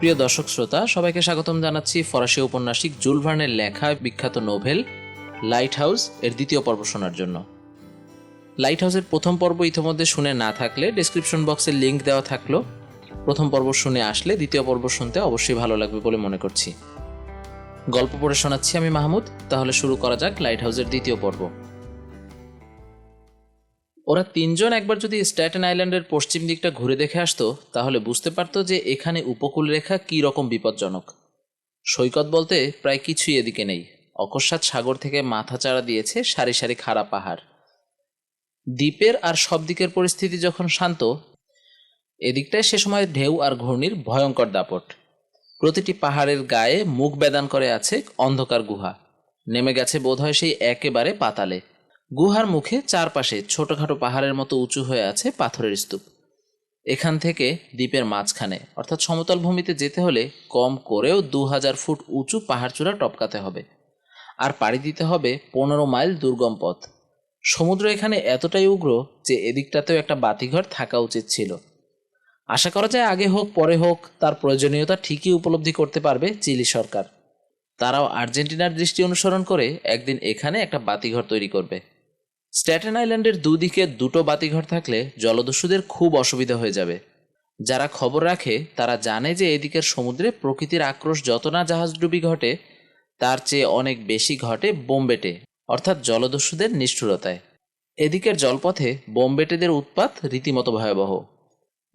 প্রিয় দর্শক শ্রোতা, সবাইকে স্বাগতম জানাচ্ছি ফরাসি ঔপন্যাসিক জুল ভার্নের লেখা বিখ্যাত নোভেল লাইট হাউস এর দ্বিতীয় পর্ব শোনার জন্য। লাইট হাউসের প্রথম পর্ব ইতিমধ্যে শুনে না থাকলে ডিসক্রিপশন বক্সে লিংক দেওয়া থাকল। প্রথম পর্ব শুনে আসলে দ্বিতীয় পর্ব শুনতে অবশ্যই ভালো লাগবে বলে মনে করছি। গল্প পড়ে শোনাচ্ছি আমি মাহমুদ, তাহলে শুরু করা যাক লাইট হাউসের দ্বিতীয় পর্ব। ওরা তিনজন একবার যদি স্ট্যাটেন আইল্যান্ডের পশ্চিম দিকটা ঘুরে দেখে আসতো, তাহলে বুঝতে পারতো যে এখানে উপকূল রেখা কী রকম বিপজ্জনক। সৈকত বলতে প্রায় কিছুই এদিকে নেই। অকস্মাৎ সাগর থেকে মাথা চাড়া দিয়েছে সারি সারি খাড়া পাহাড়। দ্বীপের আর সব দিকের পরিস্থিতি যখন শান্ত, এদিকটায় সে সময় ঢেউ আর ঘূর্ণির ভয়ঙ্কর দাপট। প্রতিটি পাহাড়ের গায়ে মুখ বেদান করে আছে অন্ধকার গুহা। নেমে গেছে বোধহয় সেই একেবারে পাতালে। গুহার মুখে চারপাশে ছোটখাটো পাহাড়ের মতো উঁচু হয়ে আছে পাথরের স্তূপ। এখান থেকে দ্বীপের মাঝখানে, অর্থাৎ সমতল ভূমিতে যেতে হলে কম করেও দু হাজার ফুট উঁচু পাহাড়চূড়া টপকাতে হবে। আর পাড়ি দিতে হবে পনেরো মাইল দুর্গম পথ। সমুদ্র এখানে এতটাই উগ্র যে এদিকটাতেও একটা বাতিঘর থাকা উচিত ছিল। আশা করা যায় আগে হোক, পরে হোক, তার প্রয়োজনীয়তা ঠিকই উপলব্ধি করতে পারবে চিলি সরকার। তারাও আর্জেন্টিনার দৃষ্টি অনুসরণ করে একদিন এখানে একটা বাতিঘর তৈরি করবে। স্ট্যাটেন আইল্যান্ডের দুদিকে দুটো বাতিঘর থাকলে জলদস্যুদের খুব অসুবিধা হয়ে যাবে। যারা খবর রাখে, তারা জানে যে এদিকের সমুদ্রে প্রকৃতির আক্রোশ যত না জাহাজডুবি ঘটে, তার চেয়ে অনেক বেশি ঘটে বোমবেটে, অর্থাৎ জলদস্যুদের নিষ্ঠুরতায়। এদিকের জলপথে বোমবেটেদের উৎপাত রীতিমতো ভয়াবহ।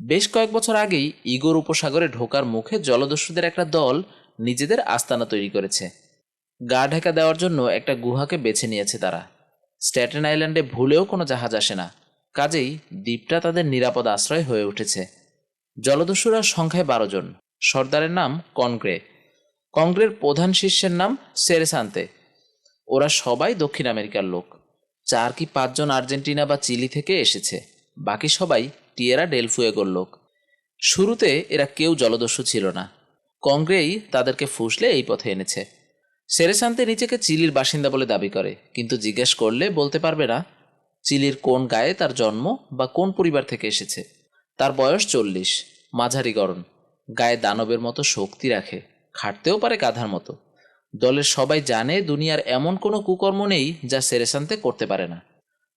বেশ কয়েক বছর আগেই ইগোর উপসাগরে ঢোকার মুখে জলদস্যুদের একটা দল নিজেদের আস্তানা তৈরি করেছে। গা ঢাকা দেওয়ার জন্য একটা গুহাকে বেছে নিয়েছে তারা। স্ট্যাটেন আইল্যান্ডে ভুলেও কোনো জাহাজ আসে না। কাজেই দ্বীপটা তাদের নিরাপদ আশ্রয় হয়ে উঠেছে। জলদস্যুরা সংখ্যায় বারো জন। সর্দারের নাম কনগ্রে। কংগ্রের প্রধান শিষ্যের নাম সেরেসান্তে। ওরা সবাই দক্ষিণ আমেরিকার লোক। চার কি পাঁচজন আর্জেন্টিনা বা চিলি থেকে এসেছে। বাকি সবাই টিয়েরা ডেলফুয়েগোর লোক। শুরুতে এরা কেউ জলদস্যু ছিল না। কংগ্রেই তাদেরকে ফুসলে এই পথে এনেছে। সেরেসান্তে নিজেকে চিলির বাসিন্দা বলে দাবি করে, কিন্তু জিজ্ঞেস করলে বলতে পারবে না, চিলির কোন গায়ে তার জন্ম বা কোন পরিবার থেকে এসেছে। তার বয়স চল্লিশ, মাঝারি গরম গায়ে দানবের মতো শক্তি রাখে, খাটতেও পারে গাধার মতো। দলের সবাই জানে দুনিয়ার এমন কোনো কুকর্ম নেই যা সেরেসান্তে করতে পারে না।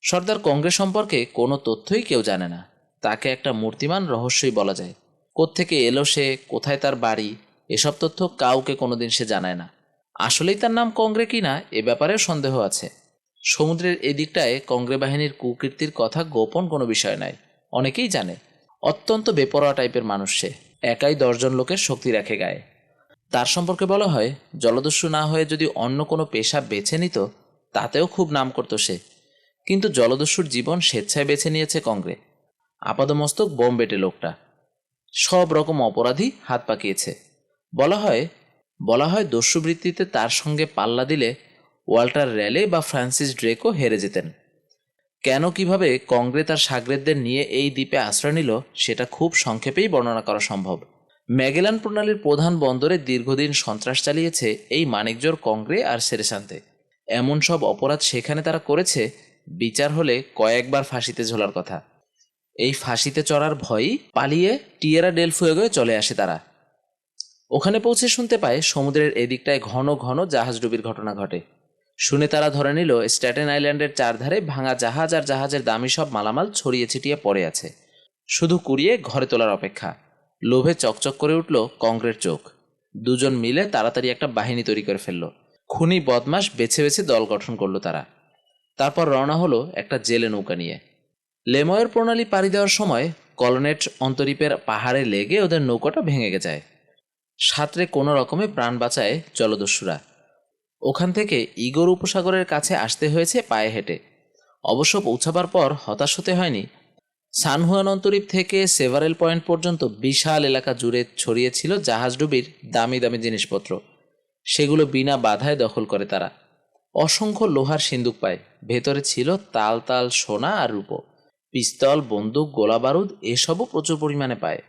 সর্দার কংগ্রেস সম্পর্কে কোনো তথ্যই কেউ জানে না, তাকে একটা মূর্তিমান রহস্যই বলা যায়। কোত্থেকে এলো সে, কোথায় তার বাড়ি, এসব তথ্য কাউকে কোনোদিন সে জানায় না। আসলেই তার নাম কংগ্রে কিনা এ ব্যাপারেও সন্দেহ আছে। সমুদ্রের এদিকটায় কংগ্রে বাহিনীর কুকীর্তির কথা গোপন কোনো বিষয় নাই, অনেকেই জানে। অত্যন্ত বেপরোয়া টাইপের মানুষ সে, একাই দশজন লোকের শক্তি রাখে গায়ে। তার সম্পর্কে বলা হয়, জলদস্যু না হয়ে যদি অন্য কোনো পেশা বেছে নিত, তাতেও খুব নাম করতো সে। কিন্তু জলদস্যুর জীবন স্বেচ্ছায় বেছে নিয়েছে কংগ্রে। আপাদমস্তক বোম বেটে লোকটা। সব রকম অপরাধী হাত পাকিয়েছে। বলা হয় বলা হয় দস্যুবৃত্তিতে তার সঙ্গে পাল্লা দিলে ওয়াল্টার র্যালে বা ফ্রান্সিস ড্রেকও হেরে যেতেন। কেন, কীভাবে কংগ্রে তার সাগরেদদের নিয়ে এই দ্বীপে আশ্রয় নিল, সেটা খুব সংক্ষেপেই বর্ণনা করা সম্ভব। ম্যাগেলান প্রণালীর প্রধান বন্দরে দীর্ঘদিন সন্ত্রাস চালিয়েছে এই মানিকজোর কংগ্রে আর সেরেশান্তে এমন সব অপরাধ সেখানে তারা করেছে, বিচার হলে কয়েকবার ফাঁসিতে ঝোলার কথা। এই ফাঁসিতে চড়ার ভয়ই পালিয়ে টিয়েরা ডেলফুয়েগোয় চলে আসে তারা। ওখানে পৌঁছে শুনতে পায় সমুদ্রের এদিকটায় ঘন ঘন জাহাজ ডুবির ঘটনা ঘটে। শুনে তারা ধরে নিল, স্ট্যাটেন আইল্যান্ডের চারধারে ভাঙা জাহাজ আর জাহাজের দামি সব মালামাল ছড়িয়ে ছিটিয়ে পড়ে আছে। শুধু কুড়িয়ে ঘরে তোলার অপেক্ষা। লোভে চকচক করে উঠল কংগ্রের চোখ। দুজন মিলে তাড়াতাড়ি একটা বাহিনী তৈরি করে ফেলল। খুনি বদমাস বেছে বেছে দল গঠন করল তারা। তারপর রওনা হলো একটা জেলে নৌকা নিয়ে। লেময়ের প্রণালী পাড়ি দেওয়ার সময় কলনেট অন্তরীপের পাহাড়ে লেগে ওদের নৌকাটা ভেঙে যায়। সাঁতরে কোনো রকমে প্রাণ বাঁচায় জলদস্যুরা। ওখান থেকে ইগোর উপসাগরের কাছে আসতে হয়েছে পায়ে হেঁটে। অবশ্য পৌঁছাবার পর হতাশ হতে হয়নি। সানহুয়ান অন্তরীপ থেকে সেভারেল পয়েন্ট পর্যন্ত বিশাল এলাকা জুড়ে ছড়িয়েছিল জাহাজডুবির দামি দামি জিনিসপত্র। সেগুলো বিনা বাধায় দখল করে তারা। অসংখ্য লোহার সিন্দুক পায়। ভেতরে ছিল তাল তাল, সোনা আর রূপো। পিস্তল, বন্দুক গোলা বারুদ এসবও প্রচুর পরিমাণে পায়।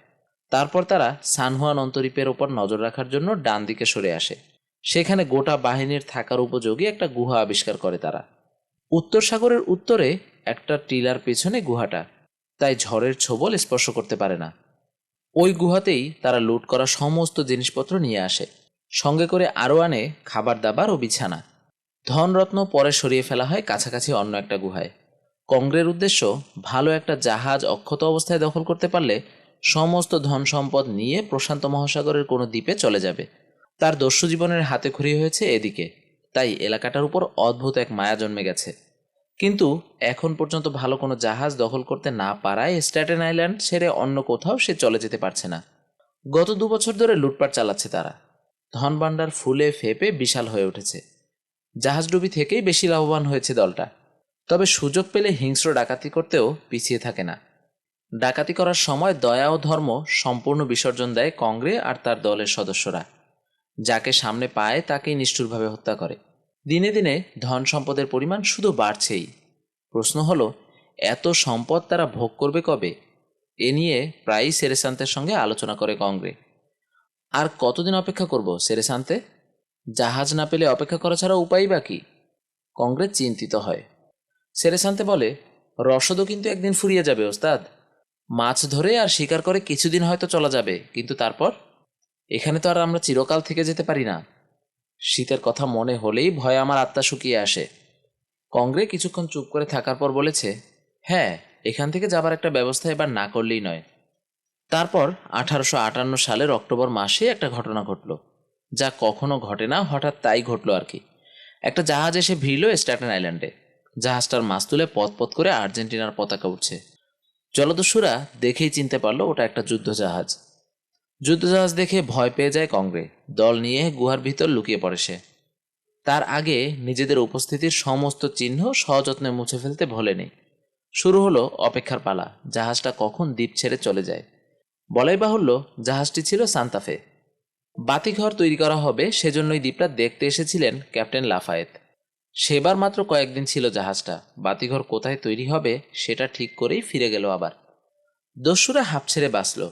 তারপর তারা সানহুয়ান অন্তরীপের ওপর নজর রাখার জন্য ডান দিকে সরে আসে। সেখানে গোটা বাহিনীর থাকার উপযোগী একটা গুহা আবিষ্কার করে তারা। উত্তর সাগরের উত্তরে একটা টিলার পেছনে গুহাটা, তাই ঝড়ের ছোবল স্পর্শ করতে পারে না। ওই গুহাতেই তারা লুট করা সমস্ত জিনিসপত্র নিয়ে আসে। সঙ্গে করে আরও আনে খাবার দাবার ও বিছানা। ধনরত্ন পরে সরিয়ে ফেলা হয় কাছাকাছি অন্য একটা গুহায়। কংগ্রের উদ্দেশ্য ভালো একটা জাহাজ অক্ষত অবস্থায় দখল করতে পারলে সমস্ত ধন সম্পদ নিয়ে প্রশান্ত মহাসাগরের কোনো দ্বীপে চলে যাবে। তার দস্যু জীবনের হাতে খড়ি হয়েছে এদিকে। তাই এলাকাটার উপর অদ্ভুত এক মায়া জন্মে গেছে। কিন্তু এখন পর্যন্ত ভালো কোনো জাহাজ দখল করতে না পারায় স্ট্যাটেন আইল্যান্ড ছেড়ে অন্য কোথাও সে চলে যেতে পারছে না। গত দু বছর ধরে লুটপাট চালাচ্ছে তারা। ধনভাণ্ডার ফুলে ফেপে বিশাল হয়ে উঠেছে। জাহাজডুবি থেকেই বেশি লাভবান হয়েছে দলটা। তবে সুযোগ পেলে হিংস্র ডাকাতি করতেও পিছিয়ে থাকে না। ডাকাতি করার সময় দয়া ও ধর্ম সম্পূর্ণ বিসর্জন দেয় কংগ্রে আর তার দলের সদস্যরা। যাকে সামনে পায় তাকেই নিষ্ঠুরভাবে হত্যা করে। দিনে দিনে ধন সম্পদের পরিমাণ শুধু বাড়ছেই। প্রশ্ন হলো, এত সম্পদ তারা ভোগ করবে কবে? এ নিয়ে প্রায়ই সেরেসান্তের সঙ্গে আলোচনা করে কংগ্রে। আর কতদিন অপেক্ষা করব সেরেসান্তে? জাহাজ না পেলে অপেক্ষা করা ছাড়া উপায় বা কি? কংগ্রেস চিন্তিত হয়। সেরেসান্তে বলে, রসদও কিন্তু একদিন ফুরিয়ে যাবে, ওস্তাদ। মাছ ধরে আর শিকার করে কিছুদিন হয়তো চলা যাবে, কিন্তু তারপর? এখানে তো আর আমরা চিরকাল থেকে যেতে পারি না। শীতের কথা মনে হলেই ভয়ে আমার আত্মা শুকিয়ে আসে। কংগ্রে কিছুক্ষণ চুপ করে থাকার পর বলেছে হ্যাঁ এখান থেকে যাবার একটা ব্যবস্থা এবার না করলেই নয়। তারপর আঠারোশো আটান্ন সালের অক্টোবর মাসে একটা ঘটনা ঘটল, যা কখনো ঘটে না, হঠাৎ তাই ঘটলো আর কি। একটা জাহাজ এসে ভিড়ল স্ট্যাটেন আইল্যান্ডে। জাহাজটার মাছ তুলে পথ পথ করে আর্জেন্টিনার পতাকা উঠছে জলদস্যুরা দেখেই চিনতে পারল ওটা একটা যুদ্ধ জাহাজ যুদ্ধজাহাজ দেখে ভয় পেয়ে যায় কংগ্রে। দল নিয়ে গুহার ভিতর লুকিয়ে পড়ে সে। তার আগে নিজেদের উপস্থিতির সমস্ত চিহ্ন সযত্নে মুছে ফেলতে ভোলেনি শুরু হলো অপেক্ষার পালা। জাহাজটা কখন দ্বীপ ছেড়ে চলে যায়? বলাই বাহুল্য জাহাজটি ছিল সান্তাফে বাতিঘর তৈরি করা হবে সেজন্যই দ্বীপটা দেখতে এসেছিলেন ক্যাপ্টেন লাফায়েত। সেবার মাত্র কয়েকদিন ছিল জাহাজটা। বাতিঘর কোথায় তৈরি হবে সেটা ঠিক করেই ফিরে গেল আবার। দস্যুরা হাঁপ ছেড়ে বাঁচল।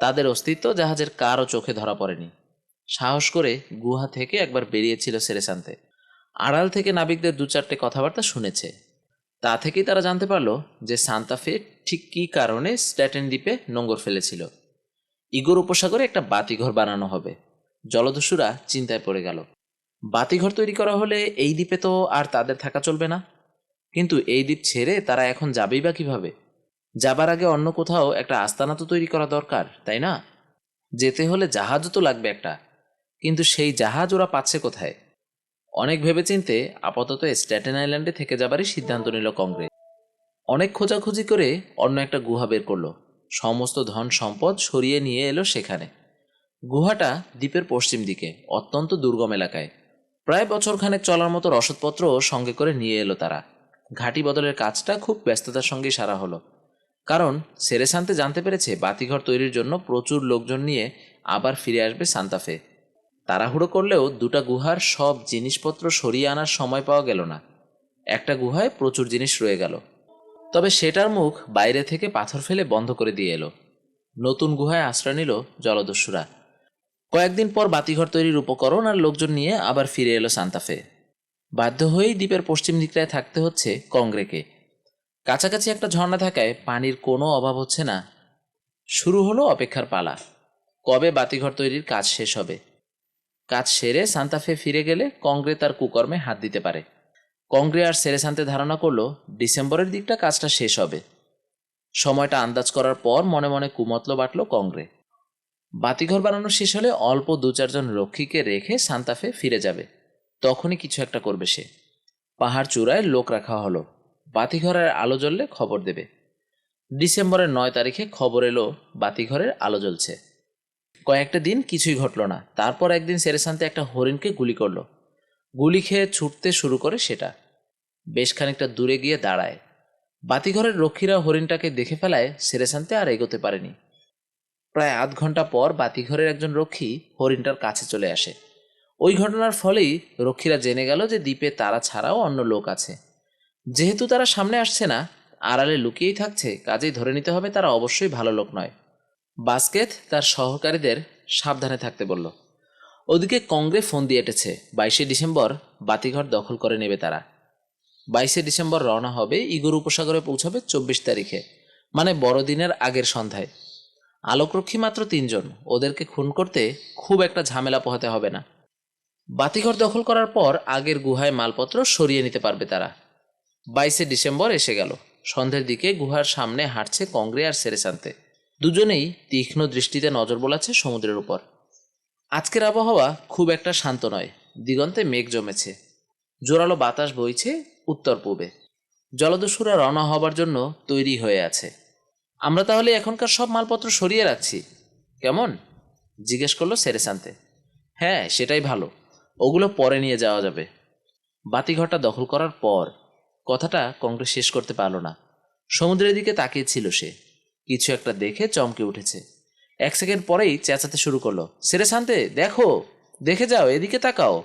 তাদের অস্তিত্ব জাহাজের কারও চোখে ধরা পড়েনি। সাহস করে গুহা থেকে একবার বেরিয়েছিল সেরেসান্তে। আড়াল থেকে নাবিকদের দু চারটে কথাবার্তা শুনেছে। তা থেকেই তারা জানতে পারল যে সান্তাফে ঠিক কী কারণে স্ট্যাটেন দ্বীপে নোঙ্গর ফেলেছিল। ইগোর উপসাগরে একটা বাতিঘর বানানো হবে। জলদস্যুরা চিন্তায় পড়ে গেল। বাতিঘর তৈরি করা হলে এই দ্বীপে তো আর তাদের থাকা চলবে না। কিন্তু এই দ্বীপ ছেড়ে তারা এখন যাবেই বা কীভাবে? যাবার আগে অন্য কোথাও একটা আস্তানা তো তৈরি করা দরকার, তাই না? যেতে হলে জাহাজও তো লাগবে একটা। কিন্তু সেই জাহাজ ওরা পাচ্ছে কোথায়? অনেক ভেবেচিন্তে আপাতত স্ট্যাটেন আইল্যান্ডে থেকে যাবারই সিদ্ধান্ত নিল কংগ্রেস। অনেক খোঁজাখুঁজি করে অন্য একটা গুহা বের করল। সমস্ত ধন সম্পদ সরিয়ে নিয়ে এলো সেখানে। গুহাটা দ্বীপের পশ্চিম দিকে, অত্যন্ত দুর্গম এলাকায়। প্রায় বছরখানেক চলার মতো রসদপত্র সঙ্গে করে নিয়ে এলো তারা। ঘাঁটি বদলের কাজটা খুব ব্যস্ততার সঙ্গেই সারা হলো। কারণ সেরেসান্তে জানতে পেরেছে বাতিঘর তৈরির জন্য প্রচুর লোকজন নিয়ে আবার ফিরে আসবে সান্তাফে। তাড়াহুড়ো করলেও দুটা গুহার সব জিনিসপত্র সরিয়ে আনার সময় পাওয়া গেল না। একটা গুহায় প্রচুর জিনিস রয়ে গেল। তবে সেটার মুখ বাইরে থেকে পাথর ফেলে বন্ধ করে দিয়ে এলো। নতুন গুহায় আশ্রয় নিল জলদস্যুরা। কয়েকদিন পর বাতিঘর তৈরির উপকরণ আর লোকজন নিয়ে আবার ফিরে এলো সান্তাফে বাধ্য হয়েই দ্বীপের পশ্চিম দিকটায় থাকতে হচ্ছে কংগ্রেকে। কাছাকাছি একটা ঝর্ণা থাকায় পানির কোনো অভাব হচ্ছে না। শুরু হলো অপেক্ষার পালা। কবে বাতিঘর তৈরির কাজ শেষ হবে? কাজ সেরে সান্তাফে ফিরে গেলে কংগ্রে তার কুকর্মে হাত দিতে পারে। কংগ্রে আর সেরে সান্তে ধারণা করল, ডিসেম্বরের দিকটা কাজটা শেষ হবে। সময়টা আন্দাজ করার পর মনে মনে কুমতল বাটল কংগ্রে। বাতিঘর বানানো শেষ হলে অল্প দু চারজন রক্ষীকে রেখে সান্তাফে ফিরে যাবে। তখনই কিছু একটা করবে সে। পাহাড় চূড়ায় লোক রাখা হলো। বাতিঘরের আলো জ্বললে খবর দেবে। ডিসেম্বরের নয় তারিখে খবর এলো, বাতিঘরের আলো জ্বলছে। কয়েকটা দিন কিছুই ঘটল না। তারপর একদিন সেরেসান্তে একটা হরিণকে গুলি করল। গুলি খেয়ে ছুটতে শুরু করে সেটা। বেশ খানিকটা দূরে গিয়ে দাঁড়ায়। বাতিঘরের রক্ষীরা হরিণটাকে দেখে ফেলায় সেরেসান্তে আর এগোতে পারেনি। প্রায় আধ ঘণ্টা পর বাতিঘরের একজন রক্ষী হরিণটার কাছে চলে আসে। ওই ঘটনার ফলেই রক্ষীরা জেনে গেল যে দ্বীপে তারা ছাড়াও অন্য লোক আছে। যেহেতু তারা সামনে আসছে না, আড়ালে লুকিয়েই থাকছে, কাজেই ধরে নিতে হবে তারা অবশ্যই ভালো লোক নয়। বাস্কেট তার সহকারীদের সাবধানে থাকতে বলল, ওদিকে কংগ্রে ফোন দিয়ে এটেছে। বাইশে ডিসেম্বর বাতিঘর দখল করে নেবে তারা। বাইশে ডিসেম্বর রওনা হবে ইগোর উপসাগরে পৌঁছাবে চব্বিশ তারিখে মানে বড়দিনের আগের সন্ধ্যায়। আলোকরক্ষী মাত্র তিনজন। ওদেরকে খুন করতে খুব একটা ঝামেলা পোহাতে হবে না। বাতিঘর দখল করার পর আগের গুহায় মালপত্র সরিয়ে নিতে পারবে তারা। বাইশে ডিসেম্বর এসে গেল। সন্ধ্যের দিকে গুহার সামনে হাঁটছে কংগ্রে আর সেরেসান্তে। দুজনেই তীক্ষ্ণ দৃষ্টিতে নজর বোলাচ্ছে সমুদ্রের উপর। আজকের আবহাওয়া খুব একটা শান্ত নয়। দিগন্তে মেঘ জমেছে। জোরালো বাতাস বইছে উত্তর পূবে জলদস্যুরা রওনা হবার জন্য তৈরি হয়ে আছে। আমরা তাহলে এখনকার সব মালপত্র সরিয়ে রাখছি। কেমন? জিজ্ঞেস করল সেরেসান্তে। হ্যাঁ সেটাই ভালো। ওগুলো পরে নিয়ে যাওয়া যাবে। বাতিঘরটা দখল করার পর কথাটা কংগ্রেস শেষ করতে পারল না। সমুদ্রের দিকে তাকিয়েছিল সে। কিছু একটা দেখে চমকে উঠেছে। এক সেকেন্ড পরেই চেঁচাতে শুরু করল। সেরেসান্তে, দেখো, দেখে যাও, এদিকে তাকাও।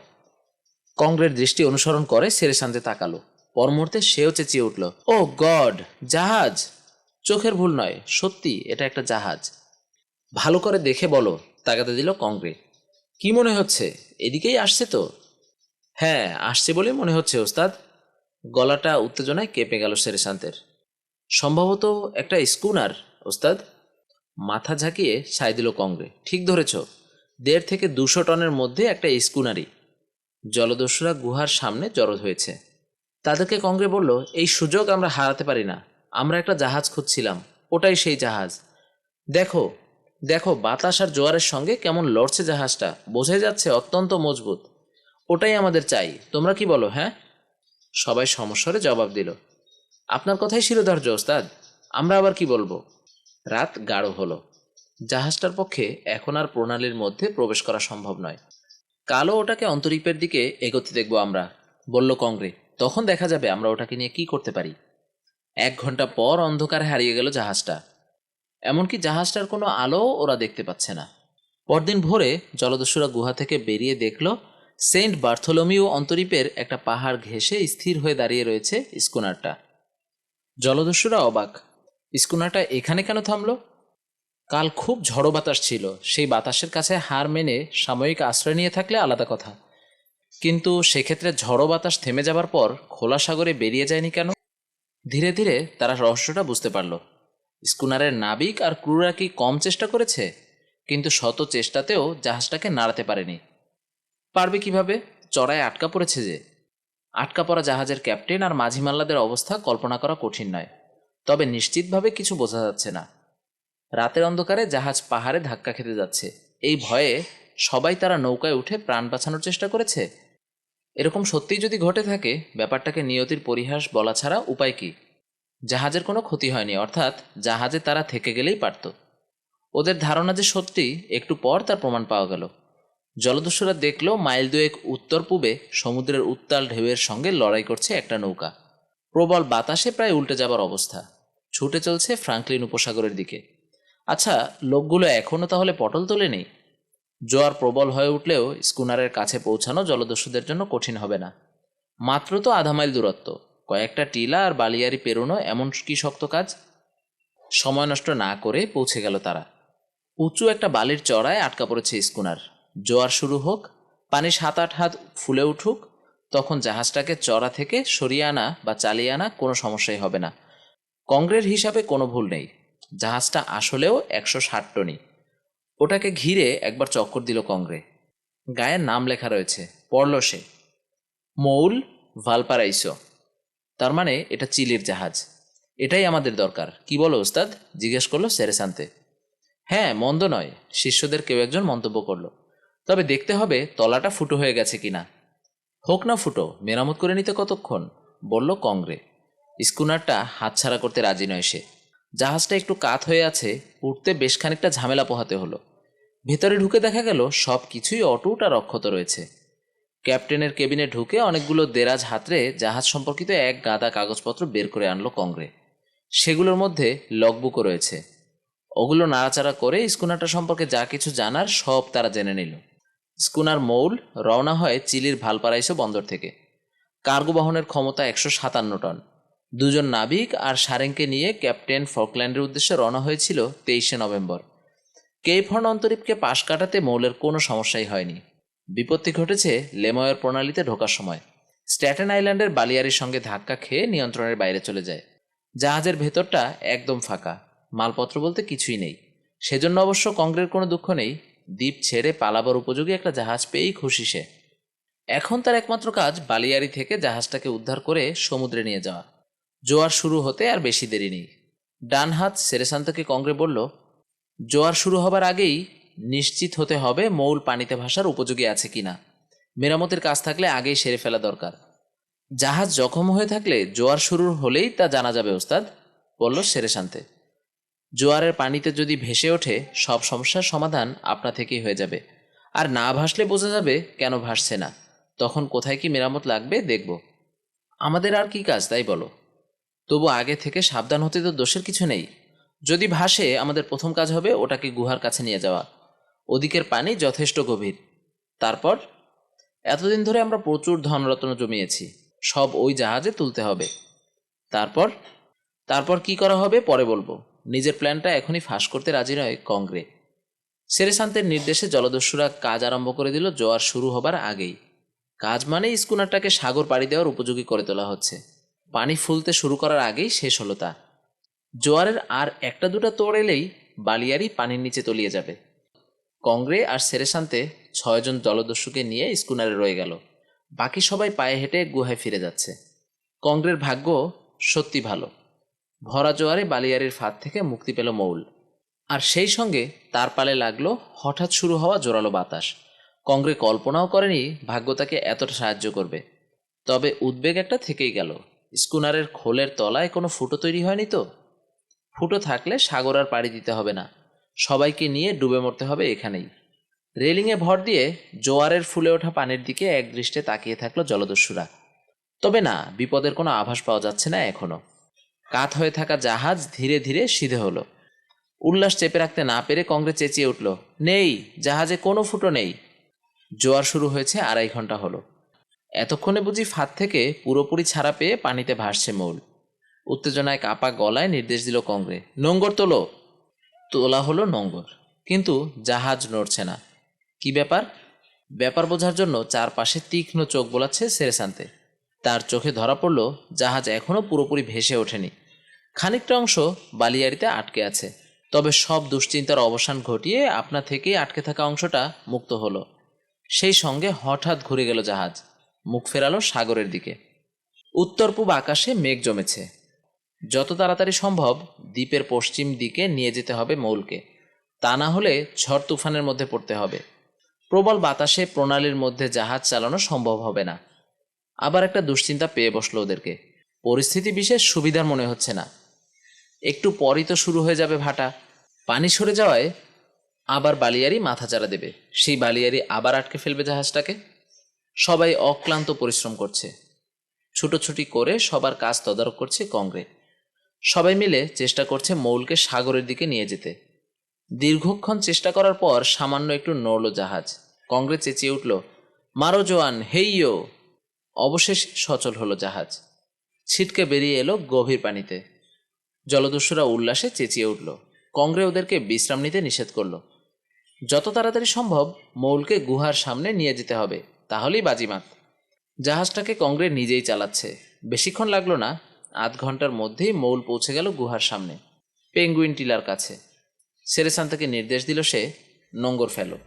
কংগ্রেস দৃষ্টি অনুসরণ করে সেরেসান্তে তাকালো। পর মুহূর্তে সেও চেঁচিয়ে উঠল ও গড, জাহাজ! চোখের ভুল নয়, সত্যি এটা একটা জাহাজ। ভালো করে দেখে বলো তাকাতে দিল কংগ্রে। কি মনে হচ্ছে? এদিকেই আসছে তো? হ্যাঁ আসছে বলে মনে হচ্ছে, ওস্তাদ। গলাটা উত্তেজনায় কেঁপে গেল সেরেশান্তের সম্ভবত একটা স্কুনার, ওস্তাদ। মাথা ঝাঁকিয়ে সাই দিল কংগ্রে। ঠিক ধরেছ, দেড় থেকে দুশো টনের মধ্যে একটা স্কুনারই। জলদস্যুরা গুহার সামনে জড়ো হয়েছে। তাদেরকে কংগ্রে বলল, এই সুযোগ আমরা হারাতে পারি না। আমরা একটা জাহাজ খুঁজছিলাম। ওটাই সেই জাহাজ। দেখো দেখো, বাতাস আর জোয়ারের সঙ্গে কেমন লড়ছে জাহাজটা। বোঝাই যাচ্ছে অত্যন্ত মজবুত। ওটাই আমাদের চাই। তোমরা কি বলো হ্যাঁ? সবাই সমস্বরে জবাব দিল। আপনার কথাই শিরোধার্য, ওস্তাদ। আমরা আবার কি বলব? রাত গাঢ় হলো। জাহাজটার পক্ষে এখন আর প্রণালীর মধ্যে প্রবেশ করা সম্ভব নয়। কালো ওটাকে অন্তরীপের দিকে এগোতে দেখব আমরা, বলল কংগ্রে। তখন দেখা যাবে আমরা ওটাকে নিয়ে কি করতে পারি। এক ঘণ্টা পর অন্ধকারে হারিয়ে গেল জাহাজটা। এমনকি জাহাজটার কোনো আলো ওরা দেখতে পাচ্ছে না। পরদিন ভোরে জলদস্যুরা গুহা থেকে বেরিয়ে দেখল, সেন্ট বার্থোলোমিও অন্তরীপের একটা পাহাড় ঘেঁষে স্থির হয়ে দাঁড়িয়ে রয়েছে স্কুনারটা জলদস্যুরা অবাক স্কুনারটা এখানে কেন থামল? কাল খুব ঝড়ো বাতাস ছিল, সেই বাতাসের কাছে হার মেনে সাময়িক আশ্রয় নিয়ে থাকলে আলাদা কথা। কিন্তু সেক্ষেত্রে ঝড়ো বাতাস থেমে যাবার পর খোলা সাগরে বেরিয়ে যায়নি কেন? ধীরে ধীরে তারা রহস্যটা বুঝতে পারল। স্কুনারের নাবিক আর ক্রুরা কি কম চেষ্টা করেছে? কিন্তু শত চেষ্টাতেও জাহাজটাকে নাড়াতে পারেনি। পারবে কীভাবে? চড়ায় আটকা পড়েছে যে। আটকা পড়া জাহাজের ক্যাপ্টেন আর মাঝিমাল্লাদের অবস্থা কল্পনা করা কঠিন নয়। তবে নিশ্চিতভাবে কিছু বোঝা যাচ্ছে না। রাতের অন্ধকারে জাহাজ পাহাড়ে ধাক্কা খেতে যাচ্ছে। এই ভয়ে সবাই তারা নৌকায় উঠে প্রাণ বাঁচানোর চেষ্টা করেছে। এরকম সত্যিই যদি ঘটে থাকে, ব্যাপারটাকে নিয়তির পরিহাস বলা ছাড়া উপায় কি? জাহাজের কোনো ক্ষতি হয়নি, অর্থাৎ জাহাজে তারা থেকে গেলেই পারত। ওদের ধারণা যে সত্যি, একটু পর তার প্রমাণ পাওয়া গেল। জলদস্যুরা দেখল মাইল দুয়েক উত্তর পূবে সমুদ্রের উত্তাল ঢেউয়ের সঙ্গে লড়াই করছে একটা নৌকা। প্রবল বাতাসে প্রায় উল্টে যাবার অবস্থা। ছুটে চলছে ফ্রাঙ্কলিন উপসাগরের দিকে। আচ্ছা লোকগুলো এখনও তাহলে পটল তোলেনি? জোয়ার প্রবল হয়ে উঠলেও স্কুনারের কাছে পৌঁছানো জলদস্যুদের জন্য কঠিন হবে না। মাত্র তো আধা মাইল দূরত্ব। কয়েকটা টিলা আর বালিয়ারি পেরোনো এমন কি শক্ত কাজ? সময় নষ্ট না করে পৌঁছে গেল তারা। উঁচু একটা বালির চড়ায় আটকা পড়েছে স্কুনার। জোয়ার শুরু হোক, পানি সাত আট হাত ফুলে উঠুক, তখন জাহাজটাকে চড়া থেকে সরিয়ে আনা বা চালিয়ে আনা কোনো সমস্যাই হবে না। কংগ্রের হিসাবে কোনো ভুল নেই। জাহাজটা আসলেও একশো ষাট টনই। ওটাকে ঘিরে একবার চক্কর দিল কংগ্রে। গায়ের নাম লেখা রয়েছে পড়ল সে মৌল ভালপারাইসো। তার মানে এটা চিলির জাহাজ। এটাই আমাদের দরকার। কি বলো ওস্তাদ? জিজ্ঞেস করল সেরেসান্তে। হ্যাঁ মন্দ নয়। শিষ্যদের কেউ একজন মন্তব্য করল। তবে দেখতে হবে তলাটা ফুটো হয়ে গেছে কিনা। হোক না ফুটো, মেরামত করে নিতে কতক্ষণ? বলল কংগ্রে। স্কুনারটা হাতছাড়া করতে রাজি নয় সে। জাহাজটা একটু কাত হয়ে আছে, উঠতে বেশ খানিকটা ঝামেলা পোহাতে হলো। ভেতরে ঢুকে দেখা গেল সব কিছুই অটুট আর অক্ষত রয়েছে। ক্যাপ্টেনের কেবিনে ঢুকে অনেকগুলো দেরাজ হাতরে জাহাজ সম্পর্কিত এক গাদা কাগজপত্র বের করে আনলো কংগ্রে। সেগুলোর মধ্যে লগবুকও রয়েছে। ওগুলো নাড়াচাড়া করে স্কুনারটা সম্পর্কে যা কিছু জানার সব তারা জেনে নিল। স্কুনার মৌল রওনা হয় চিলির ভালপারাইসো বন্দর থেকে। কার্গো বহনের ক্ষমতা একশো সাতান্ন টন। দুজন নাবিক আর সারেংকে নিয়ে ক্যাপ্টেন ফকল্যান্ডের উদ্দেশ্যে রওনা হয়েছিল তেইশে নভেম্বর। কেইফর্ন অন্তরীপকে পাশ কাটাতে মৌলের কোনো সমস্যাই হয়নি। বিপত্তি ঘটেছে লেময়ের প্রণালীতে ঢোকার সময়। স্ট্যাটেন আইল্যান্ডের বালিয়ারির সঙ্গে ধাক্কা খেয়ে নিয়ন্ত্রণের বাইরে চলে যায়। জাহাজের ভেতরটা একদম ফাঁকা। মালপত্র বলতে কিছুই নেই। সেজন্য অবশ্য কংগ্রের কোনো দুঃখ নেই। দ্বীপ ছেড়ে পালাবার উপযোগী একটা জাহাজ পেয়েই খুশি সে। এখন তার একমাত্র কাজ বালিয়ারি থেকে জাহাজটাকে উদ্ধার করে সমুদ্রে নিয়ে যাওয়া। জোয়ার শুরু হতে আর বেশি দেরি নেই। ডান হাত সেরেসান্তকে কংগ্রে বলল, জোয়ার শুরু হবার আগেই নিশ্চিত হতে হবে মৌল পানিতে ভাসার উপযোগী আছে কিনা। মেরামতের কাজ থাকলে আগেই সেরে ফেলা দরকার। জাহাজ জখম হয়ে থাকলে জোয়ার শুরু হলেই তা জানা যাবে, ওস্তাদ, বলল সেরেশান্তে জোয়ারের পানিতে যদি ভেসে ওঠে, সব সমস্যার সমাধান আপনা থেকেই হয়ে যাবে। আর না ভাসলে বোঝা যাবে কেন ভাসছে না। তখন কোথায় কি মেরামত লাগবে দেখব। আমাদের আর কি কাজ, তাই বলো। তবু আগে থেকে সাবধান হতে তো দোষের কিছু নেই। যদি ভাসে, আমাদের প্রথম কাজ হবে ওটাকে গুহার কাছে নিয়ে যাওয়া। ওদিকের পানি যথেষ্ট গভীর। তারপর, এতদিন ধরে আমরা প্রচুর ধনরত্ন জমিয়েছি। সব ওই জাহাজে তুলতে হবে। তারপর তারপর কি করা হবে পরে বলব। নিজের প্ল্যানটা এখনই ফাঁস করতে রাজি নয় কংগ্রে। সেরেসান্তের নির্দেশে জলদস্যুরা কাজ আরম্ভ করে দিল, জোয়ার শুরু হবার আগেই। কাজ মানে স্কুনারটাকে সাগর পাড়ি দেওয়ার উপযোগী করে তোলা হচ্ছে। পানি ফুলতে শুরু করার আগেই শেষ হলো তা। জোয়ারের আর একটা দুটা তোড় এলেই বালিয়ারি পানির নিচে তলিয়ে যাবে। কংগ্রে আর সেরেশান্তে ছয়জন জলদস্যুকে নিয়ে স্কুনারে রয়ে গেল। বাকি সবাই পায়ে হেঁটে গুহায় ফিরে যাচ্ছে। কংগ্রের ভাগ্য সত্যি ভালো। ভরা জোয়ারে বালিয়ারির ফাঁদ থেকে মুক্তি পেল মৌল। আর সেই সঙ্গে তার পালে লাগল হঠাৎ শুরু হওয়া জোরালো বাতাস। কংগ্রে কল্পনাও করেনি ভাগ্য তাকে এতটা সাহায্য করবে। তবে উদ্বেগ একটা থেকেই গেল। স্কুনারের খোলের তলায় কোনো ফুটো তৈরি হয়নি তো? ফুটো থাকলে সাগর আর পাড়ি দিতে হবে না। সবাইকে নিয়ে ডুবে মরতে হবে এখানেই। রেলিংয়ে ভর দিয়ে জোয়ারের ফুলে ওঠা পানির দিকে একদৃষ্টে তাকিয়ে থাকল জলদস্যুরা। তবে না, বিপদের কোনো আভাস পাওয়া যাচ্ছে না এখনও। কাত হয়ে থাকা জাহাজ ধীরে ধীরে সিধে হলো। উল্লাস চেপে রাখতে না পেরে কংগ্রে চেঁচিয়ে উঠল, নেই, জাহাজে কোনো ফুটো নেই। জোয়ার শুরু হয়েছে আড়াই ঘণ্টা হলো। এতক্ষণে বুঝি ফাঁদ থেকে পুরোপুরি ছাড়া পেয়ে পানিতে ভাসছে মৌল। উত্তেজনায় কাপা গলায় নির্দেশ দিল কংগ্রে, নোঙ্গর তোলো। তোলা হলো নোঙ্গর, কিন্তু জাহাজ নড়ছে না। কি ব্যাপার? ব্যাপার বোঝার জন্য চারপাশে তীক্ষ্ণ চোখ বোলাচ্ছে সেরেসান্তে। তার চোখে ধরা পড়ল, জাহাজ এখনও পুরোপুরি ভেসে ওঠেনি। খানিকটা অংশ বালিয়াড়িতে আটকে আছে, তবে সব দুশ্চিন্তার অবসান ঘটিয়ে আপনা থেকেই আটকে থাকা অংশটা মুক্ত হলো। সেই সঙ্গে হঠাৎ ঘুরে গেল জাহাজ। মুখ ফেরালো সাগরের দিকে। উত্তর পূব আকাশে মেঘ জমেছে। যত তাড়াতাড়ি সম্ভব দ্বীপের পশ্চিম দিকে নিয়ে যেতে হবে মৌলকে। তা না হলে ঝড় তুফানের মধ্যে পড়তে হবে। প্রবল বাতাসে প্রণালীর মধ্যে জাহাজ চালানো সম্ভব হবে না। আবার একটা দুশ্চিন্তা পেয়ে বসল ওদেরকে। পরিস্থিতি বিশেষ সুবিধার মনে হচ্ছে না। একটু পরই তো শুরু হয়ে যাবে ভাটা। পানি সরে যাওয়ায় আবার বালিয়ারি মাথা মাথাচাড়া দেবে। সেই বালিয়ারি আবার আটকে ফেলবে জাহাজটাকে। সবাই অক্লান্ত পরিশ্রম করছে। ছুটোছুটি করে সবার কাজ তদারক করছে কংগ্রে সবাই মিলে চেষ্টা করছে মৌলকে সাগরের দিকে নিয়ে যেতে। দীর্ঘক্ষণ চেষ্টা করার পর সামান্য একটু নড়ল জাহাজ। কংগ্রেস চেঁচিয়ে উঠল, মারো জোয়ান হেইয়ো অবশেষ সচল হলো জাহাজ। ছিটকে বেরিয়ে এলো গভীর পানিতে। জলদস্যুরা উল্লাসে চেঁচিয়ে উঠল। কংগ্রে ওদেরকে বিশ্রাম নিতে নিষেধ করল। যত তাড়াতাড়ি সম্ভব মৌলকে গুহার সামনে নিয়ে যেতে হবে। তাহলেই বাজিমাত। জাহাজটাকে কংগ্রে নিজেই চালাচ্ছে। বেশিক্ষণ লাগল না, আধ ঘণ্টার মধ্যেই মৌল পৌঁছে গেল গুহার সামনে, পেঙ্গুইন টিলার কাছে। সেরেসান্তাকে নির্দেশ দিল সে নোঙ্গর ফেলো।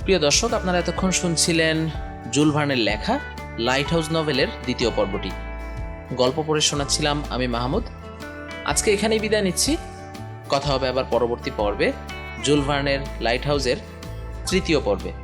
প্রিয় দর্শক, আপনারা এতক্ষণ শুনছিলেন জুল ভার্নের লেখা লাইট হাউস নভেলের দ্বিতীয় পর্বটি। গল্প পড়ে শোনাচ্ছিলাম আমি মাহমুদ। আজকে এখানেই বিদায় নিচ্ছি। কথা হবে আবার পরবর্তী পর্বে জুল ভার্নের লাইট হাউসের তৃতীয় পর্বে।